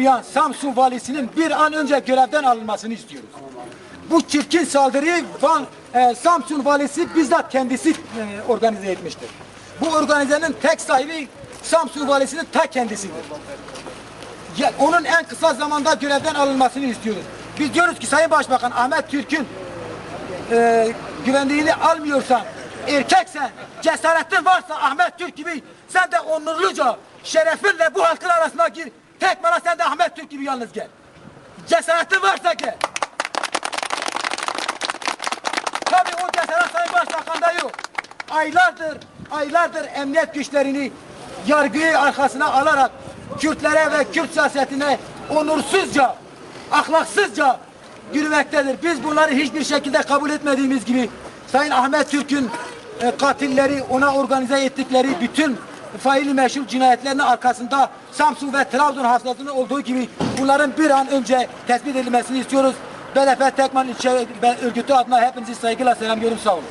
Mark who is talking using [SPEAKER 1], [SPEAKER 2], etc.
[SPEAKER 1] yapmayan Samsun valisinin bir an önce görevden alınmasını istiyoruz. Bu çirkin saldırıyı Van, e, Samsun valisi bizzat kendisi e, organize etmiştir. Bu organizenin tek sahibi Samsun valisinin ta kendisidir. Ya, onun en kısa zamanda görevden alınmasını istiyoruz. Biz diyoruz ki Sayın Başbakan Ahmet Türk'ün e, güvenliğini almıyorsan, erkeksen, cesaretin varsa Ahmet Türk gibi sen de onurluca, şerefinle bu halkın arasına gir. Tek bana sen de Ahmet Türk gibi yalnız gel. Cesaretin varsa gel. Tabii o cesaret Sayın Başbakan'da yok. Aylardır, aylardır emniyet güçlerini yargıyı arkasına alarak Kürtlere ve Kürt siyasetine onursuzca, ahlaksızca yürümektedir. Biz bunları hiçbir şekilde kabul etmediğimiz gibi Sayın Ahmet Türk'ün e, katilleri ona organize ettikleri bütün faili meşhur cinayetlerinin arkasında Samsun ve Trabzon hastasının olduğu gibi bunların bir an önce tespit edilmesini istiyoruz. BDP Tekman İlçe Örgütü adına hepinizi saygıyla selamlıyorum. Sağ olun.